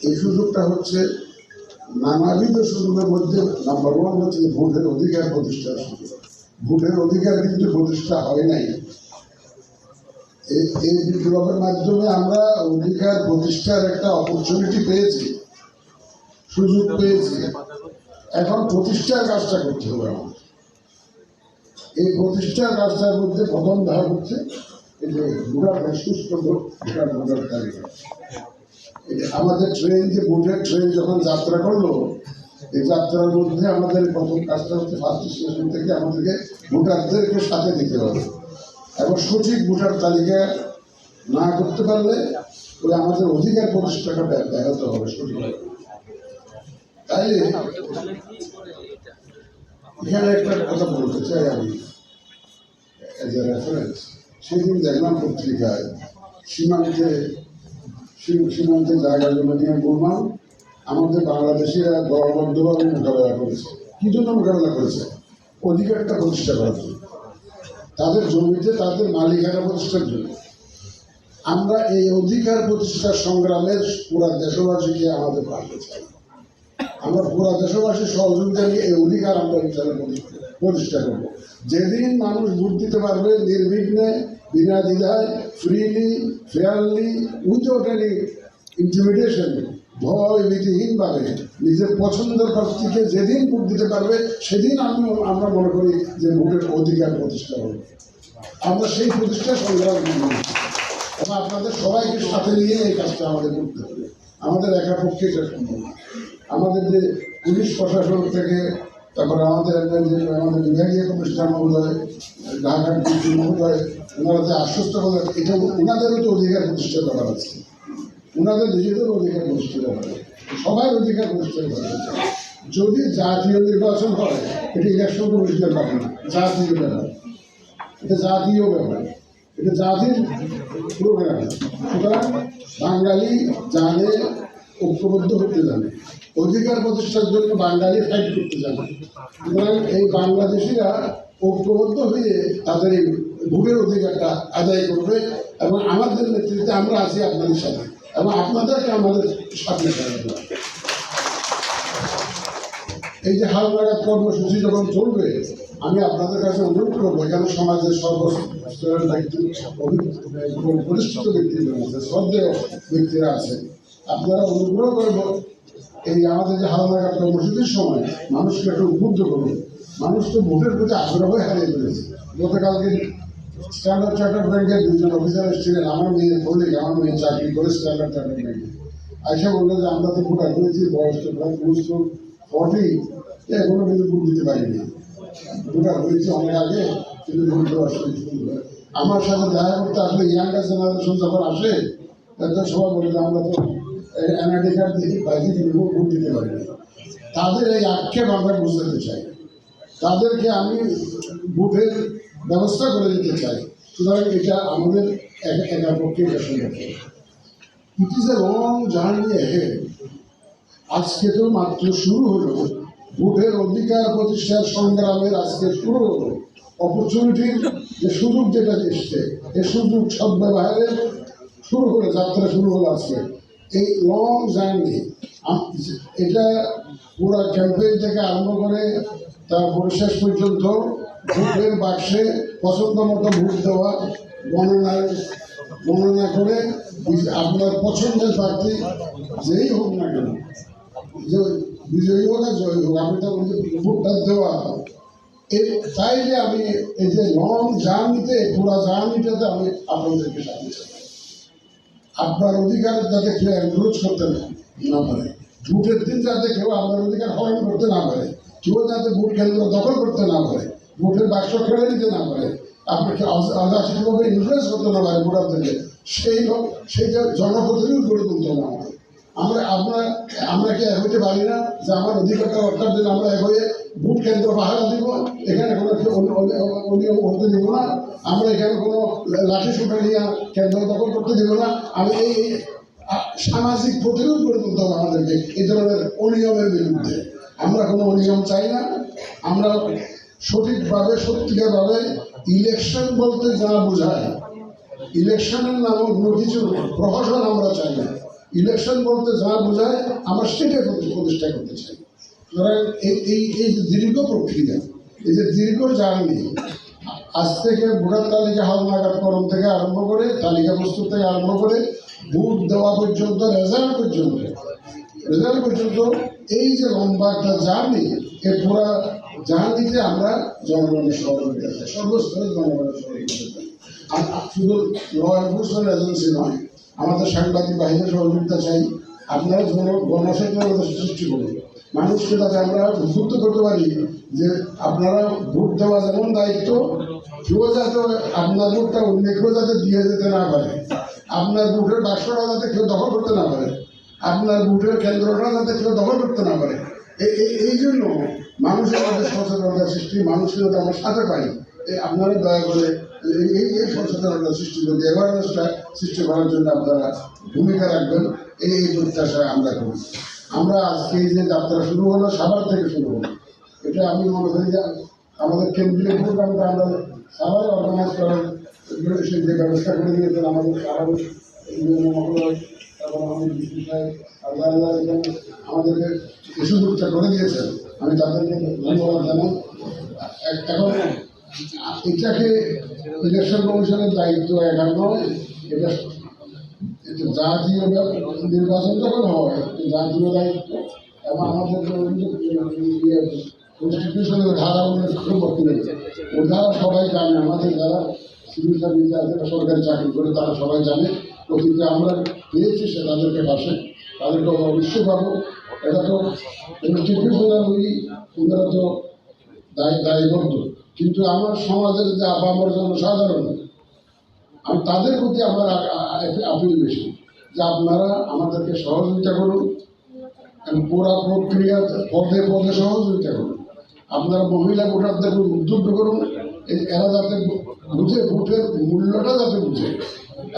এই সুযোগটা হচ্ছে নানাবিধ সুযোগের মধ্যে নাম্বার ওয়ান হচ্ছে ভোটের অধিকার প্রতিষ্ঠার সুযোগ। ভোটের অধিকার কিন্তু প্রতিষ্ঠা হয় নাই। এই বিপ্লবের মাধ্যমে আমরা অধিকার প্রতিষ্ঠার একটা অপরচুনিটি পেয়েছি। সুযোগ পেয়েছি। এখন প্রতিষ্ঠার কাজটা করতে হবে আমাদের। এই প্রতিষ্ঠার কাজটার মধ্যে প্রথম ধাপ হচ্ছে সুস্থ আমাদের ট্রেন যে ভোটের ট্রেন যখন যাত্রা করল, এই যাত্রার মধ্যে আমাদের প্রথম কাজটা হচ্ছে ফার্স্ট স্টেশন থেকে আমাদেরকে ভোটারদেরকে সাথে দিতে হবে। এবং সঠিক ভোটার তালিকা না করতে পারলে ওই আমাদের অধিকার প্রতিষ্ঠাটা ব্য- ব্যাহত হবে সঠিকভাবে। তাইলে এখানে একটা কথা বলতে চাই আমি রেফারেন্স সেদিন দেখলাম পত্রিকায়। সীমান্তে সীম- সীমান্তে জায়গা জমি নিয়ে গোলমাল আমাদের বাংলাদেশিরা দলবদ্ধভাবে মোকাবেলা করেছে। কি জন্য মোকাবেলা করেছে? অধিকারটা প্রতিষ্ঠা করার জন্য। তাদের জমিতে তাদের মালিকানা প্রতিষ্ঠার জন্য। আমরা এই অধিকার প্রতিষ্ঠার সংগ্রামে পুরা দেশবাসীকে আমাদের পাশে চাই। আমরা পুরা দেশবাসীর সহযোগিতা নিয়ে এই অধিকার আমরা ইনশাল্লাহ প্রতিষ্ঠা করব। যেদিন মানুষ ভোট দিতে পারবে, নির্বিঘ্নে বিনা দ্বিধায় freely fairly without any intimidation ভয় ভীতিহীনভাবে নিজের পছন্দের প্রার্থীকে যেদিন ভোট দিতে পারবে, সেদিন আমি আমরা মনে করি যে ভোটের অধিকার প্রতিষ্ঠা হবে। আমরা সেই প্রতিষ্ঠা সংগ্রাম এবং আপনাদের সবাইকে সাথে নিয়ে এই কাজটা আমাদের করতে হবে। আমাদের একা পক্ষে এটা সম্ভব আমাদের যে পুলিশ প্রশাসন থেকে, তারপরে আমাদের আমাদের বিভাগীয় কমিশনার মহোদয় ডিসি মহোদয় ওনারা যে আশ্বস্ত করলেন এটা ওনাদেরও তো অধিকার প্রতিষ্ঠা করা আছে ওনাদের নিজেদেরও অধিকার প্রতিষ্ঠা করা সবাই অধিকার প্রতিষ্ঠা করা যদি জাতীয় নির্বাচন হয়, এটা ইলেকশন কমিশনের ব্যাপার না, জাতীয় ব্যাপার। এটা জাতীয় ব্যাপার। এটা জাতির প্রোগ্রাম সুতরাং বাঙালি জানে, ঐক্যবদ্ধ হতে জানে। অধিকার প্রতিষ্ঠার জন্য বাঙালি ফাইট করতে জানে। সুতরাং এই বাংলাদেশিরা ঐক্যবদ্ধ হয়ে তাদের এই ভোটের অধিকারটা আদায় করবে এবং আমাদের নেতৃত্বে আমরা আছি আপনাদের সাথে এবং আপনাদেরকে আমাদের সাথে এই যে হাল নাগাদ কর্মসূচি যখন চলবে, আমি আপনাদের কাছে অনুরোধ করব, এখানে সমাজের সর্বস্তরের অভি- প্রতিষ্ঠিত ব্যক্তিরা আছে শ্রদ্ধেয় ব্যক্তিরা আছে আপনারা অনুগ্রহ করব এই আমাদের যে হাল নাগাদ কর্মসূচির সময় মানুষকে একটু উদ্বুদ্ধ করুন। মানুষ তো ভোটের প্রতি আগ্রহ হারিয়ে ফেলেছে। গতকালকে স্ট্যান্ডার্ড চার্টার্ড ব্যাংকের দুজন অফিসার এসেছিলেন, আমার মেয়ে বলে আমার মেয়ে চাকরি করে স্ট্যান্ডার্ড চার্টার্ড ব্যাংকে। আইসা বলল যে, আমরা তো ভোটার করেছি বয়স তো প্রায় টু ফর্টি এখনও কিন্তু ভোট দিতে পারিনি। ভোটার হয়েছে অনেক আগে, কিন্তু ভোট দেওয়ার আমার সাথে দেখা করতে আসলে ইয়াঙ্গার জেনারেশন যখন আসে তখন সবাই বলে যে, আমরা তো এনআইডি কার্ড দিয়ে বাইরে কিন্তু ভোট দিতে পারিনি। তাদের এই আক্ষেপ আমরা বুঝতে চাই। তাদেরকে আমি ভোটের ব্যবস্থা করে দিতে চাই। সুতরাং এটা আমাদের পক্ষে it is a long journey আজকে তো মাত্র শুরু হলো। ভোটের অধিকার প্রতিষ্ঠার সংগ্রামের আজকে শুরু হলো। অপরচুনিটির যে সুযোগ যেটা এসছে, এ সুযোগ সদ্ব্যবহারের শুরু হলো, যাত্রা শুরু হলো আজকে। এই লং জার্নি এটা পুরো ক্যাম্পেইন থেকে আরম্ভ করে তারপরে শেষ পর্যন্ত ভোটের বাক্সে পছন্দ মতো ভোট দেওয়া গণনায় গণনা করে আপনার পছন্দের প্রার্থী যেই হোক না কেন, যে বিজয়ী হোক আর জয়ী হোক, আপনি মধ্যে ভোটটা দেওয়া। এই তাই যে আমি এই যে লং জার্নিতে পুরা জার্নিটাতে আমি আপনাদেরকে সাথে আপনার অধিকার যাতে কেউ এনক্রোচ করতে না পারে, ভোটের দিন যাতে কেউ আপনার অধিকার হরণ করতে না পারে কেউ যাতে ভোট কেন্দ্র দখল করতে না পারে, ভোটের বাক্স খেলে নিতে না পারে, আপনাকে অযাচিতভাবে ইনফ্লুয়েন্স করতে না পারে ভোটারদেরকে সেই সেই জনপ্রতিনিধি গড়ে তুলতে হবে আমাদের আমরা আমরা আমরা কি এক হতে পারি না যে আমার অধিকারটা অর্থাৎ জন্য আমরা এক হয়ে ভোট কেন্দ্র পাহারা দিব, এখানে কোনো অনিয়ম হতে দিব না? আমরা এখানে কোনো লাঠি সুটা নিয়ে কেন্দ্র দখল করতে দিব না? আমি এই সামাজিক প্রতিরোধ করে তুলতে হবে আমাদেরকে, এই ধরনের অনিয়মের বিরুদ্ধে। আমরা কোনো অনিয়ম চাই না। আমরা সঠিকভাবে, সত্যিকারভাবে ইলেকশন বলতে যা বোঝায় ইলেকশনের নামে অন্য কিছু প্রহসন আমরা চাই না। ইলেকশন বলতে যা বোঝায়, আমরা সেটা প্রতি- প্রতিষ্ঠা করতে চাই। সুতরাং এই এই এই যে দীর্ঘ প্রক্রিয়া, এই যে দীর্ঘ জার্নি, আজ থেকে ভোটার তালিকা হালনাগাদকরণ থেকে আরম্ভ করে, তালিকা প্রস্তুত থেকে আরম্ভ করে, ভোট দেওয়া পর্যন্ত রেজাল্ট পর্যন্ত রেজাল্ট পর্যন্ত এই যে লম্বা একটা জার্নি এই পুরা জার্নিতে আমরা জনগণের সহযোগিতা চাই সর্বস্তরে জনগণের সহযোগিতা আর শুধু ল এনফোর্সমেন্ট এজেন্সি নয়, আমাদের সাংবাদিক বাহিনীর সহযোগিতা চাই। আপনারা গণসচেতনতা সৃষ্টি করুন। মানুষকে যাতে আমরা উদ্বুদ্ধ করতে পারি যে আপনারা ভোট দেওয়া যেমন দায়িত্ব কেউ যাতে আপনার ভোটটা অন্য কেউ যাতে দিয়ে যেতে না পারে। আপনার ভোটের বাক্সটা যাতে কেউ দখল করতে না পারে। আপনার ভোটের কেন্দ্রটা যাতে কেউ দখল করতে না পারে। এই- জন্য মানুষের মধ্যে সচেতনতা সৃষ্টি মানুষকে যাতে আমরা সাথে পাই। আপনারা দয়া করে এই এই সচেতনতা সৃষ্টি করতে অ্যাওয়ারনেসটা সৃষ্টি করার জন্য আপনারা ভূমিকা রাখবেন। এই এই প্রত্যাশায় আমরা করি। আমরা আজকে এই যে যাত্রা শুরু হলো, সাভার থেকে শুরু হলো। এটা আমি মনে করি যে আমাদের কেন্দ্রীয় প্রোগ্রামটা আমরা সাভার অর্গানাইজ করার যে ব্যবস্থা করে দিয়েছেন আমাদের মহোদয় এবং আল্লাহ আমাদেরকে করে আমি তাদেরকে এখন ইলেকশন কমিশনের দায়িত্ব এটা জাতীয় নির্বাচন যখন হয় জাতীয় দায়িত্ব এবং আমাদের কনস্টিটিউশনের ধারা উল্লেখ করে বক্তব্য ও ধারা সবাই জানে আমাদের যারা সরকারি চাকরি করে, তারা সবাই জানে অতীতে আমরা পেয়েছি সে তাদেরকে পাশে, তাদেরকে আমরা অবশ্যই পাবো। এটা তো কনস্টিটিউশনাল ওই ওনারা তো দায়ী দায়বদ্ধ। কিন্তু আমার সমাজের যে আপামর জনসাধারণ, আমি তাদের প্রতি আমার আপিল বেশি, যে আপনারা আমাদেরকে সহযোগিতা করুন পুরা প্রক্রিয়া পদে পদে সহযোগিতা করুন। আপনারা মহিলা ভোটারদের উদ্বুদ্ধ করুন এরা যাতে বুঝে, ভোটের মূল্যটা যাতে বুঝে।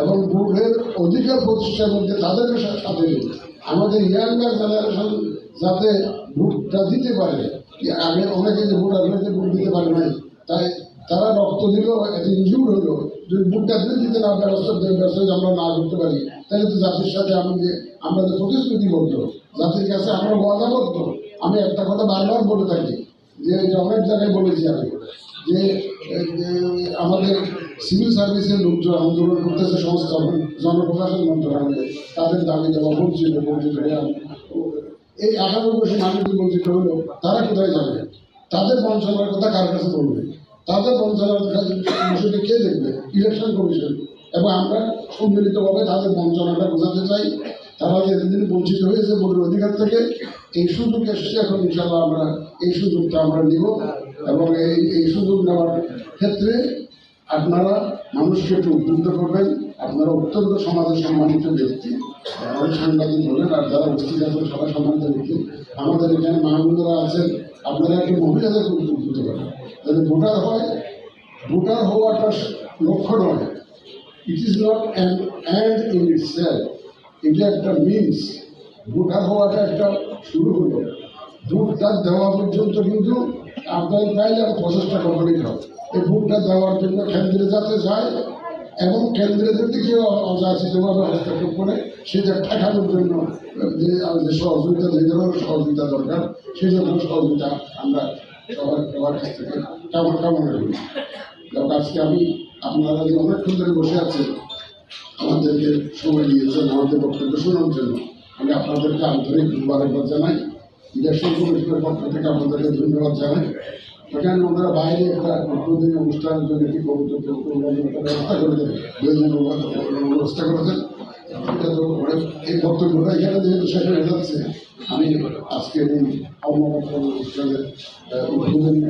এবং ভোটের অধিকার প্রতিষ্ঠার মধ্যে তাদেরকে সাথে। আমাদের ইয়াঙ্গার জেনারেশন যাতে ভোটটা দিতে পারে আগে অনেকে যে ভোটার হয়েছে ভোট দিতে পারে নাই, তাই তারা রক্ত দিল, এত ইনজুর হলো। যদি ভোটটা দিয়ে দিতে না ব্যবস্থা ব্যবস্থা আমরা না করতে পারি। তাহলে তো জাতির সাথে আমি যে আমরা যে প্রতিশ্রুতিবদ্ধ, জাতির কাছে আমরা ওয়াদাবদ্ধ। আমি একটা কথা বারবার বলে থাকি, যে অনেক জায়গায় বলেছি আমি। যে আমাদের সিভিল সার্ভিসের লোকজন আন্দোলন করতেছে সংস্থা, জনপ্রশাসন মন্ত্রণালয়ে, তাদের দাবি দেওয়া বঞ্চিত বঞ্চিত হয়ে এই আঠারো বছর মানুষ বঞ্চিত হলো, তারা কোথায় যাবে? তাদের বঞ্চনার কথা কার কাছে বলবে? তাদের বঞ্চনার বিষয়টা কে দেখবে? Election commission. এবং আমরা সম্মিলিতভাবে তাদের বঞ্চনাটা বোঝাতে চাই। তারা এতদিন বঞ্চিত হয়েছে ভোটের অধিকার থেকে, এই সুযোগ এসেছে, এখন ইনশাল্লাহ আমরা এই সুযোগটা আমরা নিব। এবং এই এই সুযোগ নেওয়ার ক্ষেত্রে আপনারা মানুষকে একটু উদ্বুদ্ধ করবেন। আপনারা অত্যন্ত সমাজে সম্মানিত ব্যক্তি। অনেক সাংবাদিক বলেন, আর যারা উপস্থিত আছেন, সবাই সম্মানিত ব্যক্তি। আমাদের এখানে মাহমুদরা আছেন, আপনারা একটু মহিলাদেরকে উদ্বুদ্ধ করেন যাতে ভোটার হয়, ভোটার হওয়াটা লক্ষ্য নয়। It is not an end in itself এটা একটা মিনস ভোটার হওয়াটা একটা শুরু হলো। ভোটটা দেওয়া পর্যন্ত কিন্তু আপনার চাইলে আর প্রচেষ্টা কমপ্লিট হয় এই ভোটটা দেওয়ার জন্য কেন্দ্রে যাতে যায় এবং কেন্দ্রে যদি কেউ অযাচিতভাবে হস্তক্ষেপ করে সেটা ঠেকানোর জন্য, যে যে সহযোগিতা, যে ধরনের সহযোগিতা দরকার সেই ধরনের সহযোগিতা আমরা সবার সবার কাছ থেকে কেমন কামনা এবং আজকে আমি আপনারা যে অনেকক্ষণ ধরে বসে আছেন, আমাদেরকে সময় দিয়েছেন, আমাদের বক্তব্য শোনার জন্য, আমি আপনাদেরকে আন্তরিক ধন্যবাদ জানাই। ইলেকশন কমিশনের পক্ষ থেকে আপনাদেরকে ধন্যবাদ জানাই। এখানে ওনারা বাইরে একটা উদ্বোধনী অনুষ্ঠানের জন্য কবিতা ব্যবস্থা করে দুইজন ব্যবস্থা করেছেন এই বক্তব্যটা এখানে আমি আজকে এই অনুষ্ঠানের উদ্বোধনী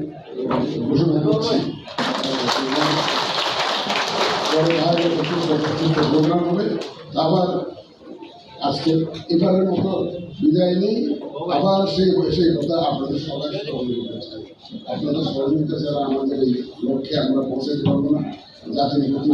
ঘোষণা করছি। পরে প্রোগ্রাম হবে। আবার আজকে এবারের মতো বিদায় নেই। আবার সেই সেই কথা আপনাদের সবাই সহযোগিতা চাই। আপনাদের সহযোগিতা ছাড়া আমাদের এই লক্ষ্যে আমরা পৌঁছাতে পারব না। জাতির প্রতি